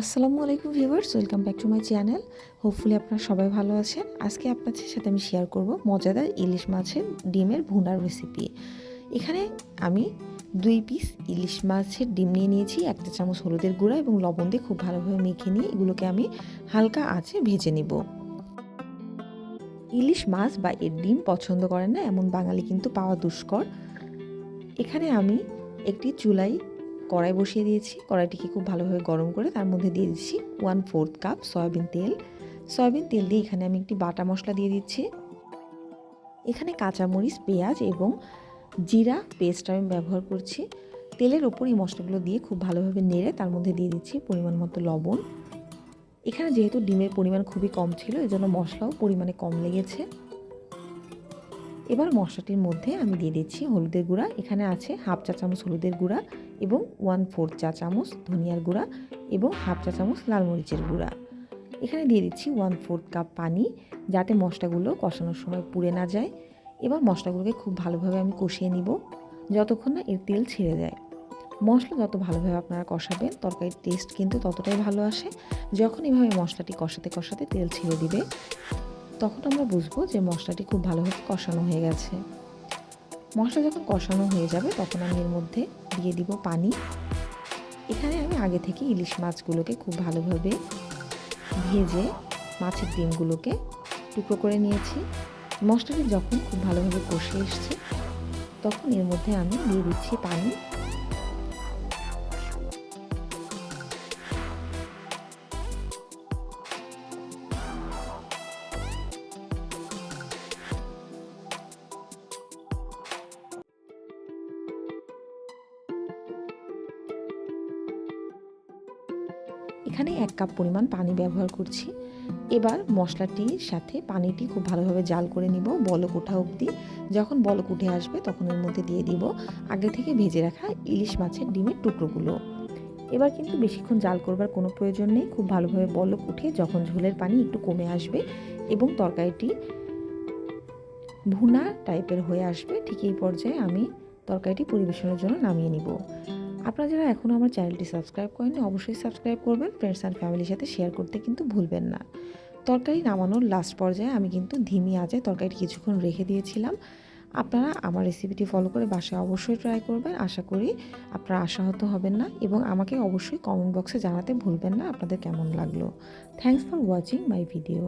আসসালামু আলাইকুম viewers, welcome back to my channel. Hopefully আপনারা সবাই ভালো আছেন। আজকে আপনাদের সাথে আমি শেয়ার করব মজাদার ইলিশ মাছের ডিমের ভুনার রেসিপি এখানে আমি দুই পিস ইলিশ মাছের ডিম নিয়ে নিয়েছি, একটা চামচ হলুদের গুঁড়া এবং লবণ দিয়ে খুব ভালোভাবে মেখে নিয়ে এগুলোকে আমি হালকা আঁচে ভেজে নিব। ইলিশ মাছ বা এর ডিম পছন্দ করেন না, এমন বাঙালি কিন্তু পাওয়া দুষ্কর। এখানে আমি একটি চুলাই কড়াই বসিয়ে দিয়েছি। কড়াইটিকে খুব ভালোভাবে গরম করে তার মধ্যে দিয়ে দিচ্ছি ওয়ান ফোর্থ কাপ সয়াবিন তেল। সয়াবিন তেল দিয়ে এখানে আমি একটি বাটা মশলা দিয়ে দিচ্ছি। এখানে কাঁচামরিচ, পেঁয়াজ এবং জিরা পেস্ট আমি ব্যবহার করছি। তেলের ওপর এই মশলাগুলো দিয়ে খুব ভালোভাবে নেড়ে তার মধ্যে দিয়ে দিচ্ছি পরিমাণ মতো লবণ। এখানে যেহেতু ডিমের পরিমাণ খুবই কম ছিল, এজন্য মশলাও পরিমাণে কম লেগেছে। এবার মশলাটির মধ্যে আমি দিয়ে দিচ্ছি হলুদের গুঁড়া। এখানে আছে হাফ চা চামচ হলুদের গুঁড়া এবং ওয়ান ফোর চা চামচ ধনিয়ার গুঁড়া এবং হাফ চা চামচ লাল মরিচের গুঁড়া। এখানে দিয়ে দিচ্ছি ওয়ান ফোর্থ কাপ পানি যাতে মশলাগুলো কষানোর সময় পুড়ে না যায়। এবার মশলাগুলোকে খুব ভালোভাবে আমি কষিয়ে নিব যতক্ষণ না এর তেল ছেড়ে দেয় মশলা যত ভালোভাবে আপনারা কষাবেন, তরকারির টেস্ট কিন্তু ততটাই ভালো আসে। যখন এভাবে মশলাটি কষাতে কষাতে তেল ছেড়ে দিবে তখন আমরা বুঝব যে মশলাটি খুব ভালোভাবে কষানো হয়ে গেছে। মশলা যখন কষানো হয়ে যাবে, তখন আমি এর মধ্যে দিয়ে দিব পানি। এখানে আমি আগে থেকে ইলিশ মাছগুলোকে খুব ভালোভাবে ভেজে মাছের ডিমগুলোকে টুকরো করে নিয়েছি। মশলাটি যখন খুব ভালোভাবে কষে এসছে, তখন এর মধ্যে আমি দিয়ে দিচ্ছি পানি। এখানে এক কাপ পরিমাণ পানি ব্যবহার করছি। এবার মশলাটির সাথে পানিটি খুব ভালোভাবে জাল করে নিব বলক ওঠা অবধি। যখন বলক উঠে আসবে তখন এর মধ্যে দিয়ে দিব আগে থেকে ভেজে রাখা ইলিশ মাছের ডিমের টুকরোগুলো। এবার কিন্তু বেশিক্ষণ জাল করবার কোনো প্রয়োজন নেই। খুব ভালোভাবে বলক উঠে যখন ঝোলের পানি একটু কমে আসবে এবং তরকারিটি ভুনা টাইপের হয়ে আসবে, ঠিক এই পর্যায়ে আমি তরকারিটি পরিবেশনের জন্য নামিয়ে নিব। আপনারা যারা এখনও আমার চ্যানেলটি সাবস্ক্রাইব করেননি, অবশ্যই সাবস্ক্রাইব করবেন। ফ্রেন্ডস অ্যান্ড ফ্যামিলির সাথে শেয়ার করতে কিন্তু ভুলবেন না। তরকারি নামানোর লাস্ট পর্যায়ে আমি কিন্তু ধিমি আঁচে তরকারিটি কিছুক্ষণ রেখে দিয়েছিলাম। আপনারা আমার রেসিপিটি ফলো করে বাসায় অবশ্যই ট্রাই করবেন। আশা করি আপনারা আশাহত হবেন না এবং আমাকে অবশ্যই কমেন্ট বক্সে জানাতে ভুলবেন না আপনাদের কেমন লাগল। Thanks for watching my video